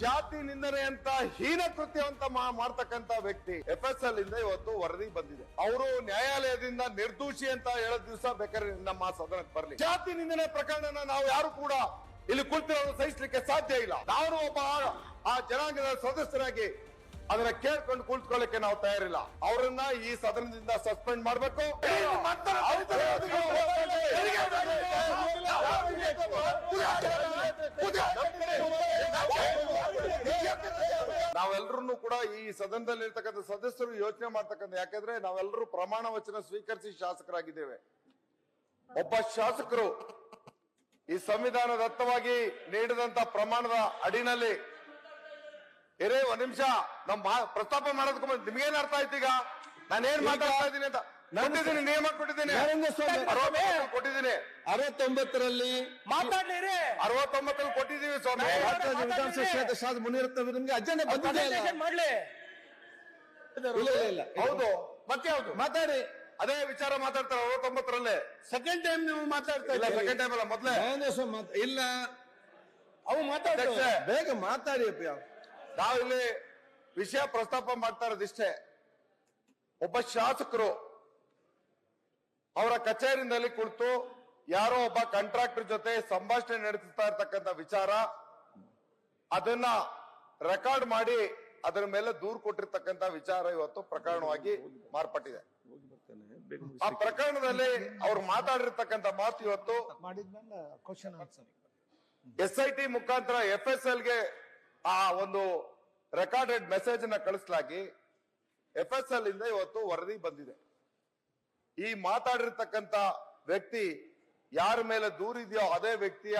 ಜಾತಿ ನಿಂದನೆ ಅಂತ ಹೀನ ಕೃತ್ಯ ಅಂತ ಮಾಡ್ತಕ್ಕಂತ ವ್ಯಕ್ತಿ ಎಫ್ ಎಸ್ ಎಲ್ ಇಂದ ಇವತ್ತು ವರದಿ ಬಂದಿದೆ. ಅವರು ನ್ಯಾಯಾಲಯದಿಂದ ನಿರ್ದೋಷಿ ಅಂತ ಹೇಳೋ ದಿವಸ ಬೇಕಾದ್ರೆ ನಮ್ಮ ಸದನಕ್ಕೆ ಬರಲಿ. ಜಾತಿ ನಿಂದನೆ ಪ್ರಕರಣನ ನಾವು ಯಾರು ಕೂಡ ಇಲ್ಲಿ ಕುಳಿತು ಸಹಿಸಲಿಕ್ಕೆ ಸಾಧ್ಯ ಇಲ್ಲ. ನಾನು ಒಬ್ಬ ಆ- ಆ ಜನಾಂಗದ ಸದಸ್ಯರಾಗಿ ಅದನ್ನ ಕೇಳ್ಕೊಂಡು ಕುಳಿತುಕೊಳ್ಳಕ್ಕೆ ನಾವು ತಯಾರಿಲ್ಲ ಅವರನ್ನ ಈ ಸದನದಿಂದ ಸಸ್ಪೆಂಡ್ ಮಾಡಬೇಕು ನಾವೆಲ್ಲರೂ ಕೂಡ ಈ ಸದನದಲ್ಲಿ ಇರ್ತಕ್ಕಂಥ ಸದಸ್ಯರು ಯೋಚನೆ ಮಾಡ್ತಕ್ಕಂಥ ಯಾಕಂದ್ರೆ ನಾವೆಲ್ಲರೂ ಪ್ರಮಾಣ ವಚನ ಸ್ವೀಕರಿಸಿ ಶಾಸಕರಾಗಿದ್ದೇವೆ ಒಬ್ಬ ಶಾಸಕರು ಈ ಸಂವಿಧಾನದತ್ತವಾಗಿ ನೀಡಿದಂತ ಪ್ರಮಾಣದ ಅಡಿನಲ್ಲಿ ಇರೇ ಒಂದ್ ನಿಮಿಷ. ನಮ್ ಮಾ- ಪ್ರಸ್ತಾಪ ಮಾಡೋದಕ್ಕೆ ಮುಂಚೆ ನಿಮ್ಗೇನ್ ಅರ್ಥ ಆಯ್ತು ಈಗ ನಾನೇನ್ ಮಾತಾಡ್ತಾ ಇದ್ದೀನಿ ಅಂತ ಕೊಟ್ಟಿದ್ದೀನಿ ನಿಯಮ ಕೊಟ್ಟಿದ್ದೀನಿ ಕೊಟ್ಟಿದ್ದೀನಿ. ಅರವತ್ತೊಂಬತ್ತರಲ್ಲಿ ಮಾತಾಡ್ಲಿರಿ. ಅರವತ್ತೊಂಬತ್ತರಲ್ಲಿ ಕೊಟ್ಟಿದ್ದೀವಿ ಸ್ವಾಮಿ. ವಿಧಾನಸಭಾ ಮುನಿರತ್ನ ನಿಮ್ಗೆ ಅಜೆಂಡಾ ಬಂದಿದೆ? ಮಾಡ್ಲಿ. ಇಲ್ಲ ಇಲ್ಲ ಇಲ್ಲ ಹೌದು. ಮತ್ತೆ ಹೌದು ಮಾತಾಡಿ. ಅದೇ ವಿಚಾರ ಮಾತಾಡ್ತಾರೆ ಅರವತ್ತೊಂಬತ್ತರಲ್ಲೇ. ಸೆಕೆಂಡ್ ಟೈಮ್ ನೀವು ಮಾತಾಡ್ತಾ ಇಲ್ಲ ಸೆಕೆಂಡ್ ಟೈಮ್ ಅಲ್ಲ ಮೊದ್ಲೇ. ಇಲ್ಲ. ಅವು ಮಾತಾಡ್ತಾರೆ ಬೇಗ ಮಾತಾಡಿ ಅಪ್ಪ. ನಾವಿಲ್ಲಿ ವಿಷಯ ಪ್ರಸ್ತಾಪ ಮಾಡ್ತಾ ಇರೋದಿಷ್ಟೇ ಒಬ್ಬ ಶಾಸಕರು ಅವರ ಕಚೇರಿನಲ್ಲಿ ಕುಳಿತು ಯಾರೋ ಒಬ್ಬ ಕಾಂಟ್ರಾಕ್ಟರ್ ಜೊತೆ ಸಂಭಾಷಣೆ ನಡೆಸ್ತಾ ಇರ್ತಕ್ಕಂಥ ವಿಚಾರ ಅದನ್ನ ರೆಕಾರ್ಡ್ ಮಾಡಿ ಅದರ ಮೇಲೆ ದೂರು ಕೊಟ್ಟಿರ್ತಕ್ಕಂಥ ವಿಚಾರ ಇವತ್ತು ಪ್ರಕರಣವಾಗಿ ಮಾರ್ಪಟ್ಟಿದೆ. ಆ ಪ್ರಕರಣದಲ್ಲಿ ಅವ್ರು ಮಾತಾಡಿರ್ತಕ್ಕಂತ ಮಾತು ಇವತ್ತು ಎಸ್ ಐ ಟಿ ಮುಖಾಂತರ ಎಫ್ ಎಸ್ ಎಲ್ಗೆ ಆ ಒಂದು ರೆಕಾರ್ಡೆಡ್ ಮೆಸೇಜ್ ಅನ್ನ ಕಳಿಸಲಾಗಿ ಎಫ್ ಎಸ್ ಎಲ್ ಇಂದ ಇವತ್ತು ವರದಿ ಬಂದಿದೆ. ಈ ಮಾತಾಡಿರ್ತಕ್ಕಂತ ವ್ಯಕ್ತಿ ಯಾರ ಮೇಲೆ ದೂರಿದೆಯೋ ಅದೇ ವ್ಯಕ್ತಿಯ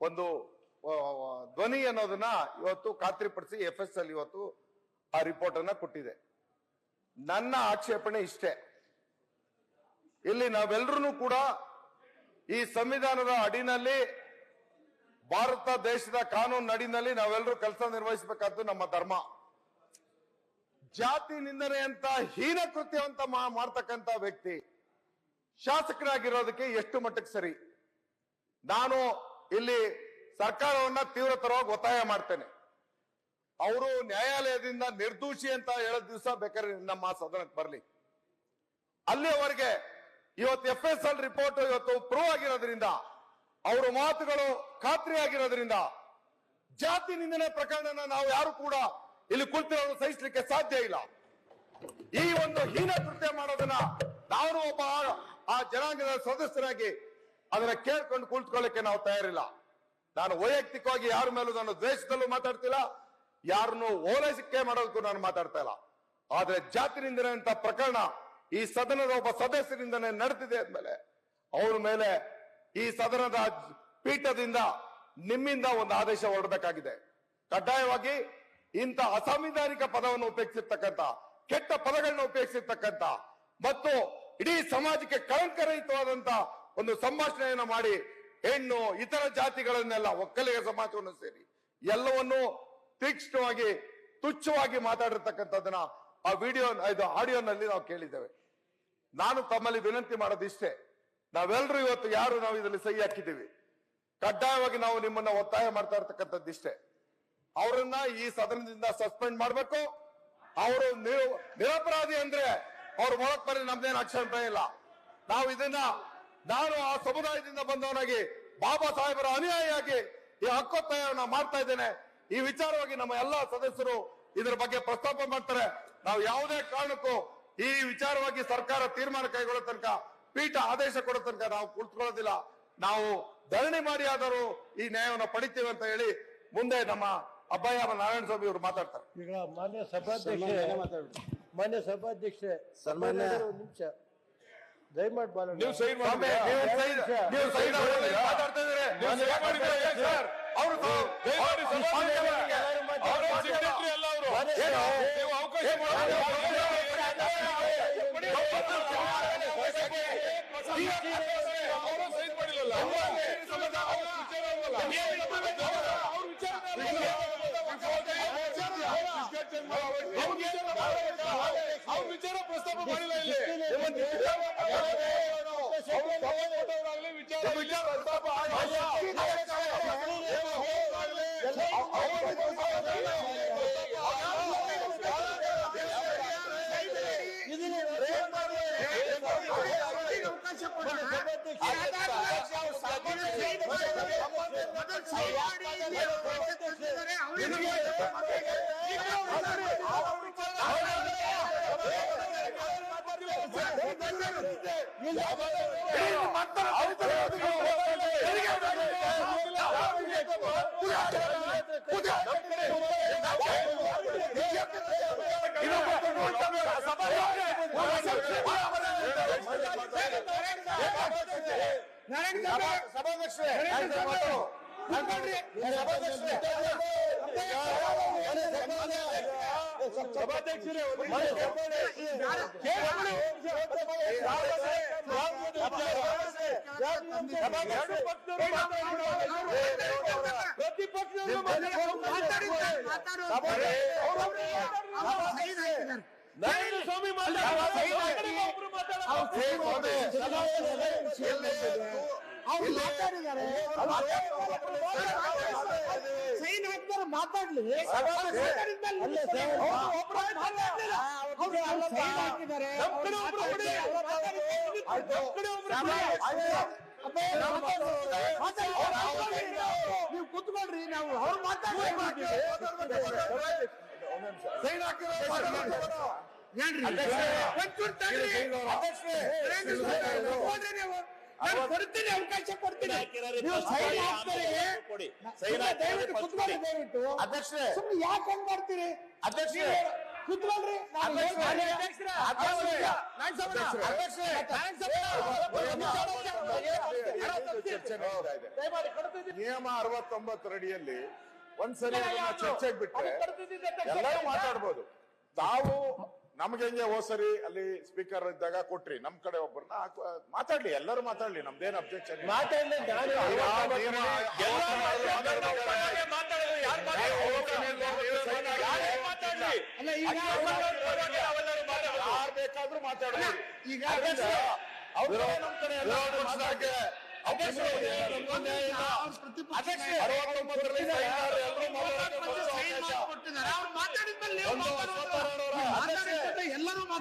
ಒಂದು ಧ್ವನಿ ಅನ್ನೋದನ್ನ ಇವತ್ತು ಖಾತ್ರಿಪಡಿಸಿ ಎಫ್ ಎಸ್ ಎಲ್ ಇವತ್ತು ಆ ರಿಪೋರ್ಟ್ ಅನ್ನ ಕೊಟ್ಟಿದೆ. ನನ್ನ ಆಕ್ಷೇಪಣೆ ಇಷ್ಟೇ. ಇಲ್ಲಿ ನಾವೆಲ್ಲರೂ ಕೂಡ ಈ ಸಂವಿಧಾನದ ಅಡಿನಲ್ಲಿ ಭಾರತ ದೇಶದ ಕಾನೂನು ನಡಿನಲ್ಲಿ ನಾವೆಲ್ಲರೂ ಕೆಲಸ ನಿರ್ವಹಿಸಬೇಕಾದ್ದು ನಮ್ಮ ಧರ್ಮ. ಜಾತಿ ನಿಂದನೆ ಅಂತ ಹೀನ ಕೃತ್ಯ ಅಂತ ಮಾಡ್ತಕ್ಕಂತ ವ್ಯಕ್ತಿ ಶಾಸಕರಾಗಿರೋದಕ್ಕೆ ಎಷ್ಟು ಮಟ್ಟಕ್ಕೆ ಸರಿ? ನಾನು ಇಲ್ಲಿ ಸರ್ಕಾರವನ್ನ ತೀವ್ರತರವಾಗಿ ಒತ್ತಾಯ ಮಾಡ್ತೇನೆ. ಅವರು ನ್ಯಾಯಾಲಯದಿಂದ ನಿರ್ದೋಷಿ ಅಂತ ಹೇಳೋ ದಿವಸ ಬೇಕಾದ್ರೆ ನಮ್ಮ ಸದನಕ್ಕೆ ಬರಲಿ. ಅಲ್ಲಿವರೆಗೆ ಇವತ್ತು ಎಫ್ ಎಸ್ ಎಲ್ ರಿಪೋರ್ಟ್ ಇವತ್ತು ಪ್ರೂವ್ ಆಗಿರೋದ್ರಿಂದ ಅವರ ಮಾತುಗಳು ಖಾತ್ರಿಯಾಗಿರೋದ್ರಿಂದ ಜಾತಿ ನಿಂದನೆ ಪ್ರಕರಣನ ನಾವು ಯಾರು ಕೂಡ ಇಲ್ಲಿ ಕುಳಿತಿರೋ ಸಹಿಸಲಿಕ್ಕೆ ಸಾಧ್ಯ ಇಲ್ಲ. ಈ ಒಂದು ಹೀನ ಕೃತ್ಯ ಮಾಡೋದನ್ನ ನಾನು ಒಬ್ಬ ಆ- ಜನಾಂಗದ ಸದಸ್ಯರಾಗಿ ಅದನ್ನ ಕೇಳ್ಕೊಂಡು ಕುಳಿತುಕೊಳ್ಳಕ್ಕೆ ನಾವು ತಯಾರಿಲ್ಲ. ನಾನು ವೈಯಕ್ತಿಕವಾಗಿ ಯಾರ ಮೇಲೂ ನಾನು ದ್ವೇಷದಲ್ಲೂ ಮಾತಾಡ್ತಿಲ್ಲ, ಯಾರನ್ನು ಓಲೈಸಿಕೆ ಮಾಡೋದಕ್ಕೂ ನಾನು ಮಾತಾಡ್ತಾ ಇಲ್ಲ. ಆದ್ರೆ ಜಾತಿ ನಿಂದನೆ ಪ್ರಕರಣ ಈ ಸದನದ ಒಬ್ಬ ಸದಸ್ಯರಿಂದನೇ ನಡೆದಿದೆ ಅಂದ್ಮೇಲೆ, ಅವ್ರ ಮೇಲೆ ಈ ಸದನದ ಪೀಠದಿಂದ ನಿಮ್ಮಿಂದ ಒಂದು ಆದೇಶ ಹೊರಡಬೇಕಾಗಿದೆ. ಕಡ್ಡಾಯವಾಗಿ ಇಂಥ ಅಸಾಂವಿಧಾನಿಕ ಪದವನ್ನು ಉಪಯೋಗಿಸಿರ್ತಕ್ಕಂಥ, ಕೆಟ್ಟ ಪದಗಳನ್ನು ಉಪಯೋಗಿಸಿರ್ತಕ್ಕಂಥ ಮತ್ತು ಇಡೀ ಸಮಾಜಕ್ಕೆ ಕಳಂಕರಹಿತವಾದಂತ ಒಂದು ಸಂಭಾಷಣೆಯನ್ನು ಮಾಡಿ ಹೆಣ್ಣು, ಇತರ ಜಾತಿಗಳನ್ನೆಲ್ಲ ಒಕ್ಕಲಿಗ ಸಮಾಜವನ್ನು ಸೇರಿ ಎಲ್ಲವನ್ನೂ ತೀಕ್ಷ್ಣವಾಗಿ, ತುಚ್ಛವಾಗಿ ಮಾತಾಡಿರ್ತಕ್ಕಂಥದ್ದನ್ನ ಆ ವಿಡಿಯೋ, ಇದು ಆಡಿಯೋನಲ್ಲಿ ನಾವು ಕೇಳಿದ್ದೇವೆ. ನಾನು ತಮ್ಮಲ್ಲಿ ವಿನಂತಿ ಮಾಡೋದಿಷ್ಟೇ. ನಾವೆಲ್ಲರೂ ಇವತ್ತು ಯಾರು ನಾವು ಇದರಲ್ಲಿ ಸಹಿ ಹಾಕಿದ್ದೀವಿ? ಕಡ್ಡಾಯವಾಗಿ ನಾವು ನಿಮ್ಮನ್ನ ಒತ್ತಾಯ ಮಾಡ್ತಾ ಇರ್ತಕ್ಕಂಥದ್ದಿಷ್ಟೇ ಅವರನ್ನ ಈ ಸದನದಿಂದ ಸಸ್ಪೆಂಡ್ ಮಾಡಬೇಕು. ಅವರು ನಿರ- ನಿರಪರಾಧಿ ಅಂದ್ರೆ ಅವ್ರ ಮೊಳಕ್ ಬರೀ ನಮ್ದೇನು ಆಕ್ಷೇಪ ಇಲ್ಲ. ನಾವು ಇದನ್ನ, ನಾನು ಆ ಸಮುದಾಯದಿಂದ ಬಂದವನಾಗಿ, ಬಾಬಾ ಸಾಹೇಬರ ಅನುಯಾಯಿಯಾಗಿ ಈ ಹಕ್ಕೊತ್ತಾಯವನ್ನ ಮಾಡ್ತಾ ಇದ್ದೇನೆ. ಈ ವಿಚಾರವಾಗಿ ನಮ್ಮ ಎಲ್ಲಾ ಸದಸ್ಯರು ಇದರ ಬಗ್ಗೆ ಪ್ರಸ್ತಾಪ ಮಾಡ್ತಾರೆ. ನಾವು ಯಾವುದೇ ಕಾರಣಕ್ಕೂ ಈ ವಿಚಾರವಾಗಿ ಸರ್ಕಾರ ತೀರ್ಮಾನ ಕೈಗೊಳ್ಳೋ ತನಕ ಪೀಠ ಆದೇಶ ಕೊಡೋ ತನಕ ನಾವು ಕುಳಿತುಕೊಳ್ಳೋದಿಲ್ಲ. ನಾವು ಧರಣಿ ಮಾಡಿ ಆದರೂ ಈ ನ್ಯಾಯವನ್ನು ಪಡಿತೇವೆ ಅಂತ ಹೇಳಿ ಮುಂದೆ ನಮ್ಮ ಅಬ್ಬಯ್ಯ ನಾರಾಯಣ ಸ್ವಾಮಿ ಅವರು ಮಾತಾಡ್ತಾರೆ. ಈಗ ಮಾನ್ಯ ಸಭಾಧ್ಯಕ್ಷ ಮಾನ್ಯ ಸಭಾಧ್ಯಕ್ಷ ಸನ್ಮಾನ್ಯ- ಒಂದು ನಿಮಿಷ. ದಯಮಾಡಿ ಬಾಲ ನೀವು ಸೈನ್ ಮಾಡಿ ನೀವು ಸೈನ್- ನೀವು ಮಾತಾಡ್ತಾ ಇದ್ದೀರಿ. ನೀವು ಸೈನ್ ಮಾಡಿದ್ರೆ ಸರ್? ಅವರು ತಾವು- ದಯಮಾಡಿ ಸಭಾಧ್ಯಕ್ಷರೇ. ಅವರು secretary ಅಲ್ಲ ಅವರು. ಏನು? ನೀವು ಅವಕಾಶ ಮಾಡಿ. ಅವ್ರ ವಿಚಾರ ಪ್ರಸ್ತಾಪ ಮಾಡಿಲ್ಲ ಇಲ್ಲಿ ವಿಚಾರ ವಿಚಾರ ಪ್ರಸ್ತಾಪ ಅವಕಾಶ ನರೇಂದ್ರ ಸಭಾಧ್ಯಕ್ಷ ನರೇಂದ್ರ ಸಭಾಧ್ಯಕ್ಷರೇ. ಇಲ್ಲಿ ಪ್ರಸ್ತಾಪ ಆಗಿಲ್ಲ. ಅವ್ರು ಸೈನ್ ಹಾಕ್ತಾರೆ ಮಾತಾಡ್ಲಿ ಹಾಕಿದ್ದಾರೆ ನೀವು ಕುತ್ಕೊಳ್ರಿ ನಾವು ಅವ್ರು ಮಾತಾಡ್ಲಿ ಸೈನ್ ಹಾಕಿರೋ ನಾನು ಕೊಡ್ತೀನಿ ಅವಕಾಶ ಕೊಡ್ತೀನಿ. ನೀವು ಸೈನ್ ಹಾಕ್ತಾರೆ. ದಯವಿಟ್ಟು ಕುತ್ಕೊಳ್ಳಿ ದಯವಿಟ್ಟು. ಅಧ್ಯಕ್ಷರೇ. ಸುಮ್ಮನೆ ಯಾಕೆ ಹಂಗ್ ಮಾಡ್ತೀರಿ? ಅಧ್ಯಕ್ಷರೇ. ಕುತ್ಕೊಳ್ರಿ. ನಾನು. ನಿಯಮ ಅರವತ್ತೊಂಬತ್ತರಡಿಯಲ್ಲಿ ಒಂದ್ಸರಿ ಚರ್ಚೆಗೆ ಬಿಟ್ಟು ಎಲ್ಲರೂ ಮಾತಾಡ್ಬೋದು. ತಾವು ನಮ್ಗೆ ಹೆಂಗೆ ಹೋಸರಿ ಅಲ್ಲಿ ಸ್ಪೀಕರ್ ಇದ್ದಾಗ ಕೊಟ್ರಿ. ನಮ್ ಕಡೆ ಒಬ್ಬರನ್ನ ಮಾತಾಡ್ಲಿ ಎಲ್ಲರೂ ಮಾತಾಡ್ಲಿ ನಮ್ದೇನ್ ಅಬ್ಜೆಕ್ಷನ್ ಮಾತಾಡ್ಲಿ ನಾನು ಅಲ್ಲ ಈಗ ಯಾರು ಬೇಕಾದ್ರೂ ಮಾತಾಡ್ಬೋದು ಈಗ ಅವ್ರು ನಮ್ ಕಡೆ ಎಲ್ಲರೂ ಮಾತಾಡ್ಲಿ. ಅರವತ್ತೊಂಬತ್ತರಲ್ಲಿ ಸೈನಿಕರು ಎಲ್ಲರೂ ಮಾತಾಡೋಕೆ ಅವ್ರು ಮಾತಾಡಿದ್ಮೇಲೆ ನೀವು ಒಂದು ಮಾತಾಡೋದು. ಸ್ವತಂತ್ರ ನೀವು ಮಾತಾಡಿದ್ಮೇಲೆ ಎಲ್ಲರೂ ಮಾತಾಡ್ತಾರೆ ಈ ವಿಷಯದಲ್ಲಿ. ಈಗ ಅವ್ರಿಗೆ ಅವ್ರು ಮಾತಾಡಿ ಸಹಿ ಹಾಕ್ಬೇಕಿದ್ದಾರೆ. ಆಮೇಲೆ ಆಮೇಲೆ ಮಾತಾಡ್ತಾರೆ. ಇದೇ ಮಾತಾಡಲ್ಲ.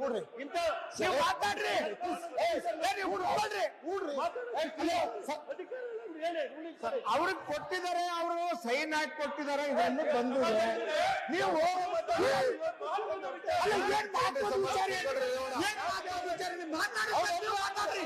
ಕೊಡ್ರಿ ಇಂತ ನೀವು ಮಾತಾಡ್ರಿ. ಹುಡ್ಕೊಳ್ರಿ ಅವ್ರಿಗೆ ಕೊಟ್ಟಿದ್ದಾರೆ ಅವರು ಸೈನ್ ಹಾಕಿ ಕೊಟ್ಟಿದ್ದಾರೆ ಇದನ್ನು ಬಂದಿದೆ. ನೀವು ಮಾತಾಡ್ರಿ.